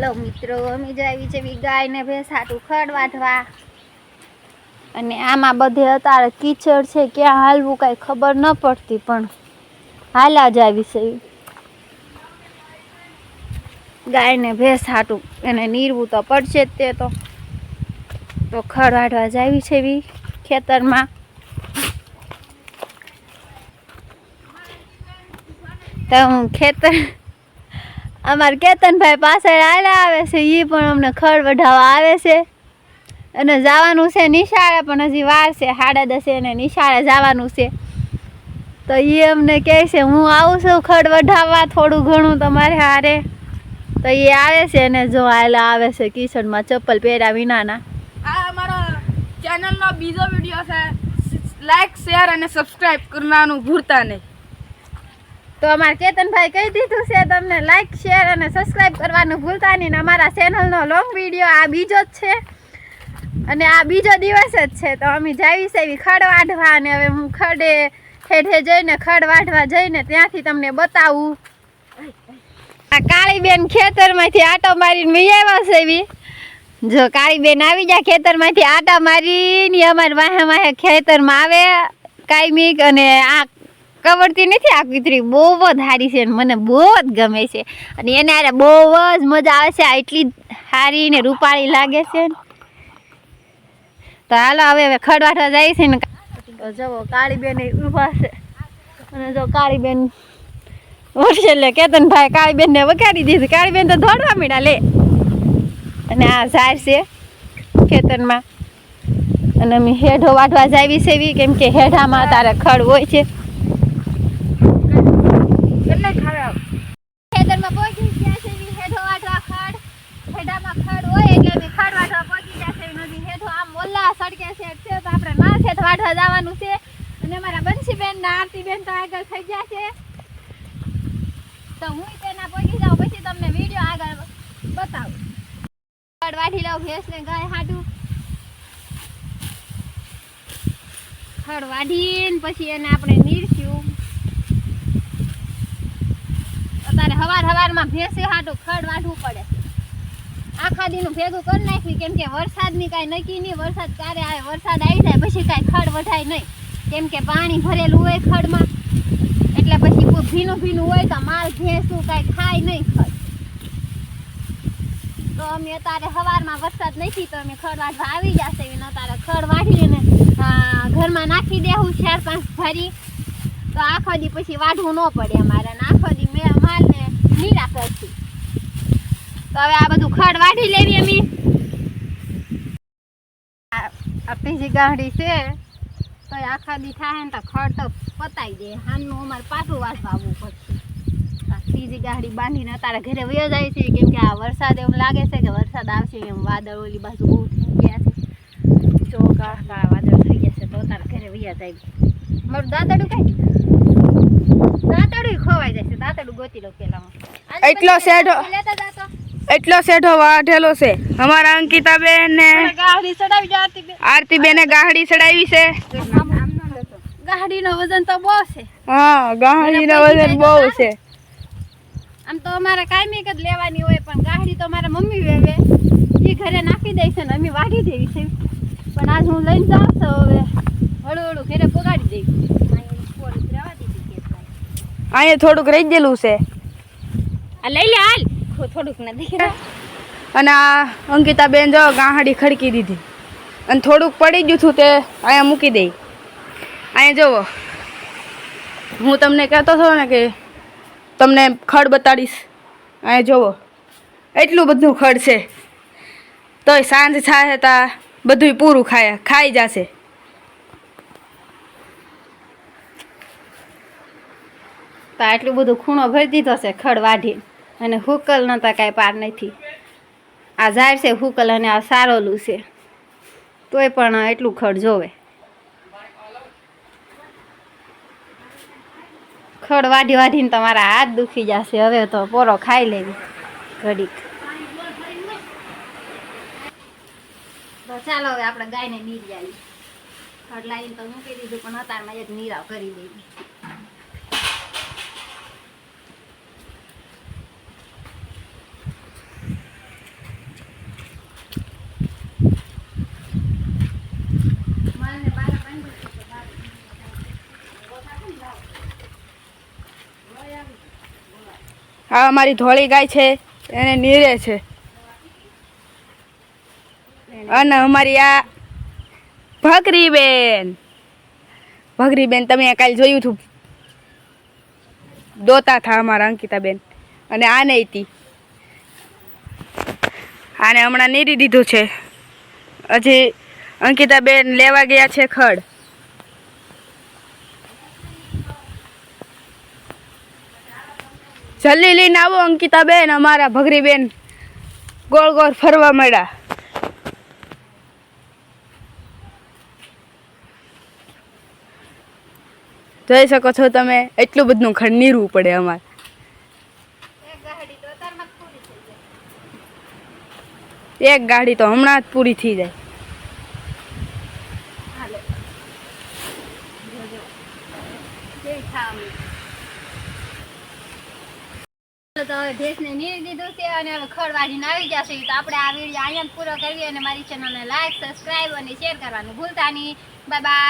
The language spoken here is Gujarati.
હેલો મિત્રો, અમે જ આવી છે બી ગાયને ભેંસ અને આમાં બધે અત્યારે કીચડ છે, ક્યાં હાલવું કાંઈ ખબર ન પડતી, પણ હાલા જ આવી છે. ગાયને ભેંસ હાટું, એને નીરવું તો પડશે જ તે તો. તો ખડ વાઢવા જ આવી છે એવી ખેતરમાં. તો હું ખેતર અમારા કેતનભાઈ પાછળ આવેલા આવે છે એ પણ અમને ખડ વઢાવવા આવે છે. અને જવાનું છે નિશાળે, પણ હજી વાર છે, સાડા દસે અને નિશાળે જવાનું છે. તો એ અમને કહે છે, હું આવું છું ખડ વઢાવવા, થોડું ઘણું તમારે હારે. તો એ આવે છે અને જો આયેલા આવે છે કિશનમાં ચપ્પલ પહેર્યા વિનાના. આ અમારા ચેનલનો બીજો વીડિયો છે. લાઈક શેર અને સબસ્ક્રાઇબ કરવાનું ભૂલતા નહીં. તો અમારા કેતનભાઈ કહી દીધું છે, તમને લાઈક શેર અને સબસ્ક્રાઈબ કરવાનું ભૂલતા નહીં. અમારા ચેનલનો લોંગ વીડિયો આ બીજો જ છે. અને આ બીજો દિવસ જ છે. તો અમે જાવી એવી ખડ વાઢવા અને હવે હું ખડે ઠેઠે જઈને, ખડ વાઢવા જઈને ત્યાંથી તમને બતાવું. આ કાળીબેન ખેતરમાંથી આટો મારીને મી આવ્યા છે એવી. જો કાળીબેન આવી જાય ખેતરમાંથી આટા મારીને, અમારે વાહે વાહે ખેતરમાં આવે કાયમિક અને આ કવડતી નથી આ કૂતરી બહુ જ સારી છે મને બહુ જ ગમે છે. અને એને આરે બહુ જ મજા આવે છે એટલી સારી ને રૂપાળી લાગે છે તો હાલો હવે હવે ખડવાઠવા જાય છે ને. જવો કાળીબેન ઊભા છે. અને જો કાળીબેન વર્ષે લે કેતન ભાઈ કાળીબેન ને વગાડી દીધી કાળીબેન તો દોડવા મીડા લે. અને આ ઝાડ છે ખેતરમાં. અને અમે હેઠો વાઢવા જાવી છે કેમ કે હેઠામાં તારે ખડ હોય છે કેટલે ખરાબ ખેતરમાં પહોંચી ગયા છે વી હેઠો વાટવા ખડ હેઠામાં ખડ હોય એટલે અમે ખડ વાટવા પહોંચી ગયા છે નદી હેઠો આમ મોલ્લા સડકે છે છે તો આપણે ના ખેત વાટવા જવાનું છે અને અમારા બંસીબેન ને આરતીબેન તો આગળ થઈ છે. તો હું તેના પહોંચી જાઉં, પછી તમને વીડિયો આગળ બતાવું. ખડ વાઢી લઉં ભેંસને ગાય હાટું ખડ વાઢીને પછી એને આપણે નીરશું અત્યારે હવાર હવારમાં ભેંસે હાટું ખડ વાઢવું પડે. આખા દીનું ભેગું કરી નાખ્યું કેમ કે વરસાદની કાંઈ નક્કી નહીં, વરસાદ ક્યારે આવે, વરસાદ આવી જાય, પછી કાંઈ ખડ વઢાય નહીં. કેમ કે પાણી ભરેલું હોય ખડમાં. એટલે પછી કોઈ ભીનું ભીનું હોય તો માલ ભેંસું કાંઈ ખાય નહીં ખડ. તો અમે અત્યારે સવારમાં વરસાદ નથી, તો અમે ખડ વાઢવા આવી જશે એને અત્યારે ખડ વાઢીને ઘરમાં નાખી દેવું ચાર પાંચ ભરી. તો આખો દી પછી વાઢવું ન પડે અમારે આખો દી મેં માલને નીરા કરશું. તો હવે આ બધું ખડ વાઢી લેવી અમે. આ જે ગાડી છે. તો આખા દી થાય ને તો ખડ તો પતાઈ દે. હાનનું અમારે પાછું વાઢવા આવવું પડશે. આ ત્રીજી ગાડી બાંધીને તારા ઘરે વયો જાય છે. કેમ કે આ વરસાદ એવું લાગે છે કે વરસાદ આવશે એમ વાદળ ઓલી બાજુ બહુ થઈ ગયા છે. જો કાળા કાળા વાદળ થઈ ગયા છે તો તારા ઘરે વયા જાય. મારું દાદડું કઈ દાંતડું ખોવાઈ જાય છે. દાંતડું ગોતી લો પેલા એટલો શેડો લેતા જાતો. એટલો શેઠો વાઢેલો છે. અમારા અંકિતાબેન ને ચડાવી આરતી બેને આરતીબેને ગાહડી ચડાવી છે. ગાડીનો વજન તો બહુ છે. હા ગાહડીનો વજન બહુ છે. આમ તો અમારે કાયમી જ લેવાની હોય પણ ગાહડી તો મારા મમ્મી વેવે. એ ઘરે નાખી દે છે ને અમે વાઢી દેવી છે. પણ આજ હું લઈને જાઉં છું હવે. હળું હળું ઘરે પગાડી દઈ અહીંયા થોડુંક રહી ગયેલું છે. આ લઈ લે હાલ. થોડુંક નથી અને આ અંકિતા બેન જો ગાંહડી ખડકી દીધી. અને થોડુંક પડી ગયું હતું તે અહીંયા મૂકી દઈ અહીંયા જુઓ હું તમને કહેતો હતો ને કે તમને ખડ બતાડીશ. અહીંયા જુઓ એટલું બધું ખડ છે. તોય સાંજ થાય તા બધુંય પૂરું ખાય ખાઈ જશે. તો આટલું બધું ખૂણો ભરી દીધો છે ખડ વાઢી અને હુકલ નતા કાંઈ પાર નથી. આ ઝાડ છે હુકલ અને આ સારોલું છે. તોય પણ એટલું ખડ જોવે. ખડ વાઢી વાઢીને તમારા હાથ દુખી જશે. હવે તો પોરો ખાઈ લેવી ઘડીક. તો ચાલો હવે આપણે ગાયને નીર આવી. ખડ લાવીને તો મૂકી દીધું, પણ અતારમાં એક નીરાવ કરી દેવી. આ અમારી ધોળી ગાય છે, એને નીરે છે. અને અમારી આ ભકરી બેન ભગરી બેન તમે કાલે જોયું હતું? દોતા થા અમારા અંકિતા બેન અને આ નહીં હતી આને હમણાં નીરી દીધું છે. હજી અંકિતા બેન લેવા ગયા છે ખડ. જલ્દી લઈને આવો અંકિતા બેન અમારા ભગરી બેન ગોળ ગોળ ફરવા મળ્યા. જોઈ શકો છો તમે, એટલું બધું ખડ નીરવું પડે અમારે. એક ગાડી તો હમણાં જ પૂરી થઈ જાય. Thank ખાવાની તો ભેંસને નીરી દીધું છે અને હવે ખડ આવી જશે તો આપણે આ વીડિયો અહીંયા પૂરો કરીએ અને મારી ચેનલને લાઈક સબસ્ક્રાઈબ અને શેર કરવાનું ભૂલતા નહીં. Bye bye